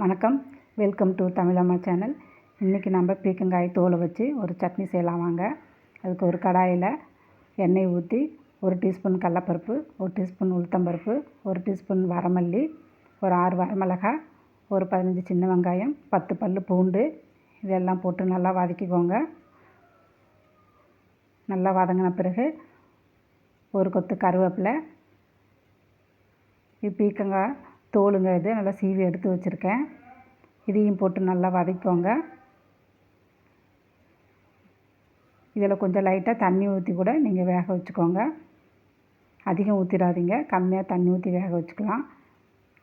வணக்கம். Welcome to தமிழம்மா channel இன்றைக்கி நம்ம பீக்கங்காய் தோலை வச்சு ஒரு சட்னி செய்யலாம் வாங்க. அதுக்கு ஒரு கடாயில் எண்ணெய் ஊற்றி ஒரு டீஸ்பூன் கடலப்பருப்பு ஒரு டீஸ்பூன் உளுத்தம்பருப்பு ஒரு டீஸ்பூன் வரமல்லி ஒரு ஆறு வரமிளகாய் ஒரு பதினஞ்சு சின்ன வெங்காயம் பத்து பல் பூண்டு இதெல்லாம் போட்டு நல்லா வதக்கிக்கோங்க. நல்லா வதங்கின பிறகு ஒரு கொத்து கருவேப்பிலை இது பீக்கங்காய் தோலுங்க இது. நல்லா சீவி எடுத்து வச்சுருக்கேன். இதையும் போட்டு நல்லா வதக்கிக்கோங்க. இதில் கொஞ்சம் லைட்டாக தண்ணி ஊற்றி கூட நீங்கள் வேக வச்சுக்கோங்க. அதிகம் ஊற்றிடாதீங்க கம்மியாக தண்ணி ஊற்றி வேக வச்சுக்கலாம்.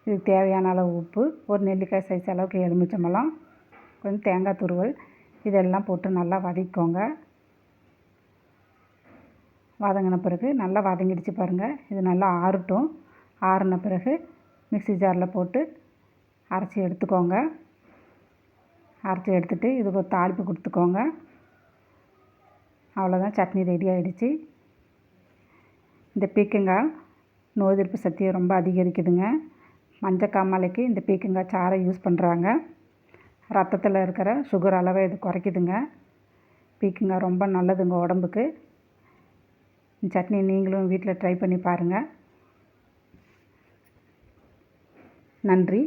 இதுக்கு தேவையான அளவு உப்பு ஒரு நெல்லிக்காய் சைஸ் அளவுக்கு எலுமிச்சம்பழம் கொஞ்சம் தேங்காய் துருவல் இதெல்லாம் போட்டு நல்லா வதக்கிக்கோங்க. வதங்கின பிறகு நல்லா வதங்கிடுச்சு பாருங்கள் இது நல்லா ஆறட்டும். ஆறின பிறகு மிக்ஸி ஜாரில் போட்டு அரைச்சி எடுத்துக்கோங்க. அரைச்சி எடுத்துகிட்டு இதுக்கு ஒரு தாளிப்பு கொடுத்துக்கோங்க. அவ்வளோதான் சட்னி ரெடி ஆகிடுச்சு இந்த பீக்கங்காய் நோய் எதிர்ப்பு சக்தியை ரொம்ப அதிகரிக்குதுங்க. மஞ்சக்காமலைக்கு இந்த பீக்கங்காய் சாரை யூஸ் பண்ணுறாங்க ரத்தத்தில் இருக்கிற சுகர் அளவை இது குறைக்குதுங்க. பீக்கங்காய் ரொம்ப நல்லதுங்க உடம்புக்கு. சட்னி நீங்களும் வீட்டில் ட்ரை பண்ணி பாருங்கள் நன்றி.